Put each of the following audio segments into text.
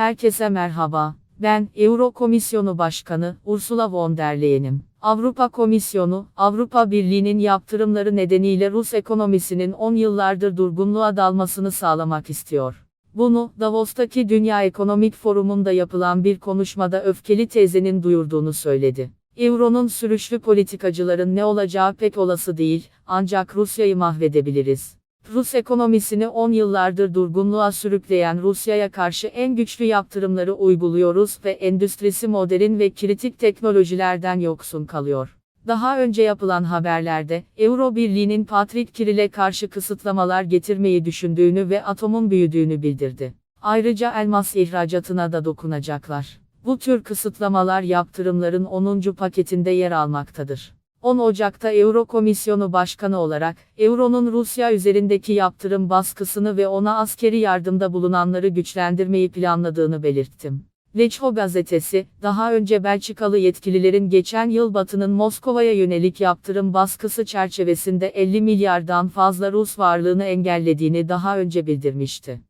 Herkese merhaba. Ben Euro Komisyonu Başkanı Ursula von der Leyen'im. Avrupa Komisyonu, Avrupa Birliği'nin yaptırımları nedeniyle Rus ekonomisinin 10 yıllardır durgunluğa dalmasını sağlamak istiyor. Bunu, Davos'taki Dünya Ekonomik Forumunda yapılan bir konuşmada öfkeli teyzenin duyurduğunu söyledi. Euro'nun sürüşlü politikacıların ne olacağı pek olası değil, ancak Rusya'yı mahvedebiliriz. Rus ekonomisini 10 yıllardır durgunluğa sürükleyen Rusya'ya karşı en güçlü yaptırımları uyguluyoruz ve endüstrisi modern ve kritik teknolojilerden yoksun kalıyor. Daha önce yapılan haberlerde, Euro Birliği'nin Patrick Kirill'e karşı kısıtlamalar getirmeyi düşündüğünü ve atomun büyüdüğünü bildirdi. Ayrıca elmas ihracatına da dokunacaklar. Bu tür kısıtlamalar yaptırımların 10. paketinde yer almaktadır. 10 Ocak'ta Euro Komisyonu Başkanı olarak, Euro'nun Rusya üzerindeki yaptırım baskısını ve ona askeri yardımda bulunanları güçlendirmeyi planladığını belirttim. Leço gazetesi, daha önce Belçikalı yetkililerin geçen yıl Batı'nın Moskova'ya yönelik yaptırım baskısı çerçevesinde 50 milyardan fazla Rus varlığını engellediğini daha önce bildirmişti.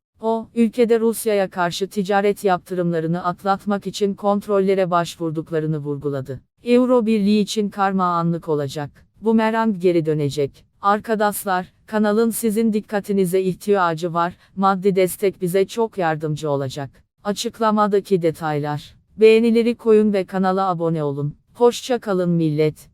Ülkede Rusya'ya karşı ticaret yaptırımlarını atlatmak için kontrollere başvurduklarını vurguladı. Euro Birliği için karma anlık olacak. Bumerang geri dönecek. Arkadaşlar, kanalın sizin dikkatinize ihtiyacı var. Maddi destek bize çok yardımcı olacak. Açıklamadaki detaylar. Beğenileri koyun ve kanala abone olun. Hoşça kalın millet.